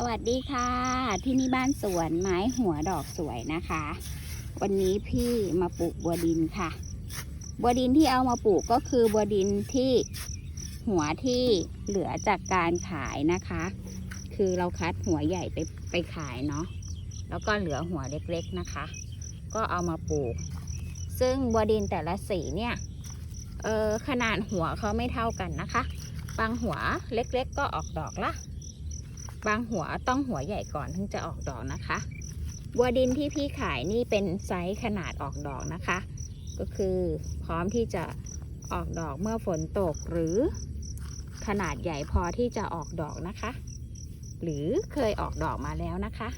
สวัสดีค่ะ ที่นี่บ้านสวนไม้หัวดอกสวยนะคะ วันนี้พี่มาปลูกบัวดินค่ะ บัวดินที่เอามาปลูกก็คือบัวดินที่หัวที่เหลือจากการขายนะคะ คือเราคัดหัวใหญ่ไปไปขายเนาะแล้วก็เหลือหัวเล็กๆนะคะ ก็เอามาปลูก ซึ่งบัวดินแต่ละสีเนี่ยเออขนาดหัวเขาไม่เท่ากันนะคะ บางหัวเล็กๆก็ออกดอกละ บางหัวต้องหัวใหญ่ก่อนถึงจะออกดอกนะคะ บัวดินที่พี่ขายนี่เป็นไซส์ขนาดออกดอกนะคะ ก็คือพร้อมที่จะออกดอกเมื่อฝนตกหรือขนาดใหญ่พอที่จะออกดอกนะคะ หรือเคยออกดอกมาแล้วนะคะ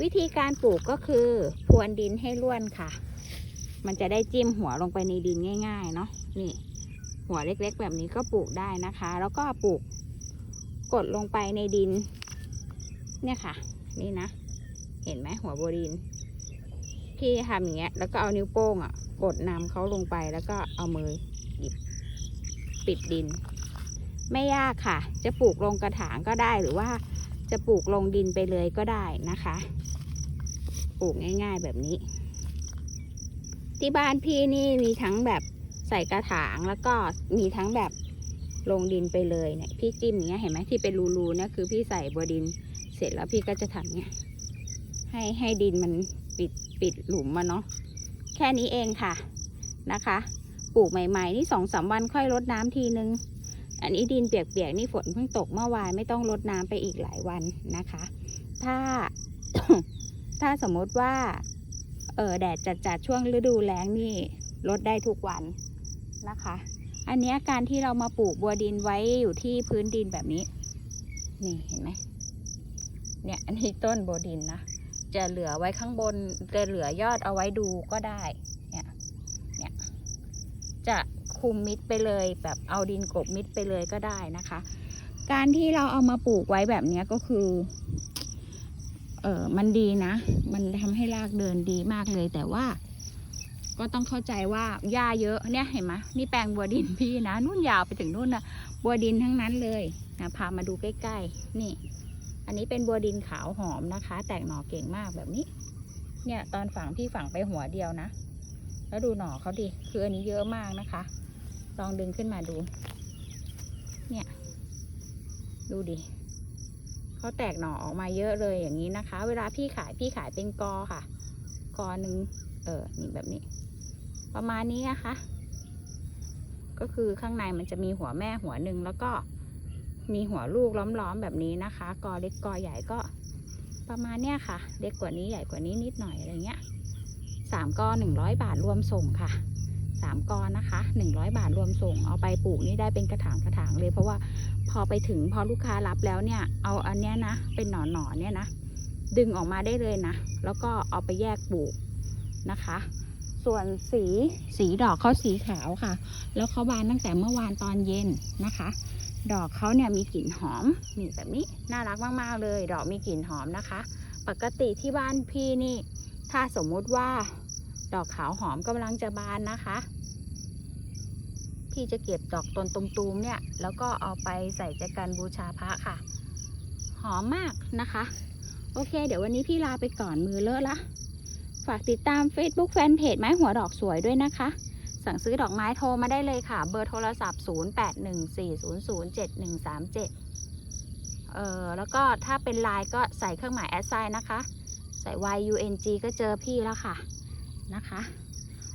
วิธีการปลูกก็คือพรวนดินให้ร่วนค่ะ มันจะได้จิ้มหัวลงไปในดินง่าย ๆ เนาะนี่ หัวเล็กๆ แบบนี้ก็ปลูกได้นะคะ แล้วก็ปลูกกดลงไปในดิน เนี่ยค่ะ นี่นะ เห็นไหมหัวบัวดินพี่ทำอย่างเงี้ย แล้วก็เอานิ้วโป้งอะ กดนำเขาลงไปแล้วก็เอามือหยิบปิดดิน ไม่ยากค่ะ จะปลูกลงกระถางก็ได้หรือว่าจะปลูกลงดินไปเลยก็ได้นะคะ ปลูกง่าย ๆแบบนี้ ที่บ้านพี่นี่มีทั้งแบบใส่กระถางแล้วก็มีทั้งแบบลงดินไปเลยเนี่ยพี่จิ้มอย่างเงี้ยเห็นไหมที่เป็นรูๆเนี่ยคือพี่ใส่บัวดิน เสร็จแล้วพี่ก็จะทำเนี่ยให้ให้ดินมันปิดปิดหลุมมาเนาะแค่นี้เองค่ะนะคะ ปลูกใหม่ ๆ นี่สองสามวันค่อยรดน้ำทีนึง อันนี้ดินเปียกๆนี่ฝนเพิ่งตกเมื่อวานไม่ต้องรดน้ำไปอีกหลายวันนะคะ ถ้าถ้าสมมติว่า เออแดดจัดๆช่วงฤดูแล้งนี่ลดได้ทุกวันนะคะ อันนี้การที่เรามาปลูกบัวดินไว้อยู่ที่พื้นดินแบบนี้ นี่เห็นไหม เนี่ยอันนี้ต้นบัวดินนะ จะเหลือไว้ข้างบน จะเหลือยอดเอาไว้ดูก็ได้ เนี่ย เนี่ย จะคุมมิดไปเลยแบบเอาดินกบมิดไปเลยก็ได้นะคะ การที่เราเอามาปลูกไว้แบบนี้ก็คือ เออมันดีนะ มันทำให้รากเดินดีมากเลย แต่ว่า ก็ต้องเข้าใจว่าหญ้าเยอะเนี่ยเห็นไหมนี่แปลงบัวดินพี่นะ นู่นยาวไปถึงนู่นนะบัวดินทั้งนั้นเลยนะพามาดูใกล้ ๆ นี่ อันนี้เป็นบัวดินขาวหอมนะคะ แตกหน่อเก่งมากแบบนี้ เนี่ยตอนฝังพี่ฝังไปหัวเดียวนะ แล้วดูหน่อเขาดิ คืออันนี้เยอะมากนะคะ ลองดึงขึ้นมาดู เนี่ย ดูดิเขาแตกหน่อออกมาเยอะเลยอย่างนี้นะคะ เวลาพี่ขายพี่ขายเป็นกอค่ะ กอหนึ่งเออนี่แบบนี้ ประมาณนี้นะคะ ก็คือข้างในมันจะมีหัวแม่หัวหนึ่งแล้วก็ มีหัวลูกล้อมๆแบบนี้นะคะ กอเล็กกอใหญ่ก็ประมาณเนี้ยค่ะ เล็กกว่านี้ใหญ่กว่านี้นิดหน่อยอะไรเงี้ยสามกอหนึ่งร้อยบาทรวมส่งค่ะสามกอนะคะหนึ่งร้อยบาทรวมส่ง เอาไปปลูกนี่ได้เป็นกระถางกระถางเลย เพราะว่าพอไปถึงพอลูกค้ารับแล้วเนี่ย เอาอันเนี้ยนะ เป็นหนอนหนอนๆเนี่ยนะ ดึงออกมาได้เลยนะ แล้วก็เอาไปแยกปลูกนะคะ ส่วนสีสีดอกเขาสีขาวค่ะ แล้วเขาบานตั้งแต่เมื่อวานตอนเย็นนะคะ ดอกเขาเนี่ยมีกลิ่นหอมนี่แบบนี้น่ารักมากๆเลย ดอกมีกลิ่นหอมนะคะ ปกติที่บ้านพี่นี่ ถ้าสมมุติว่า ดอกขาวหอมกำลังจะบานนะคะ พี่จะเก็บดอกตนตุมๆเนี่ย แล้วก็เอาไปใส่แจกันบูชาพระค่ะ หอมมากนะคะ โอเค เดี๋ยววันนี้พี่ลาไปก่อนมือเลอะละ ฝากติดตาม Facebook Fanpage ไม้หัวดอกสวยด้วยนะคะ สั่งซื้อดอกไม้โทรมาได้เลยค่ะ เบอร์โทรศัพท์ 0814007137 เอ่อ แล้วก็ถ้าเป็นไลน์ก็ใส่เครื่องหมายแอดไซน์นะคะ ใส่ YUNG ก็เจอพี่แล้วค่ะ นะคะ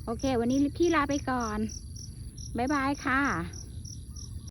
โอเค วันนี้พี่ลาไปก่อน บ๊ายบายค่ะ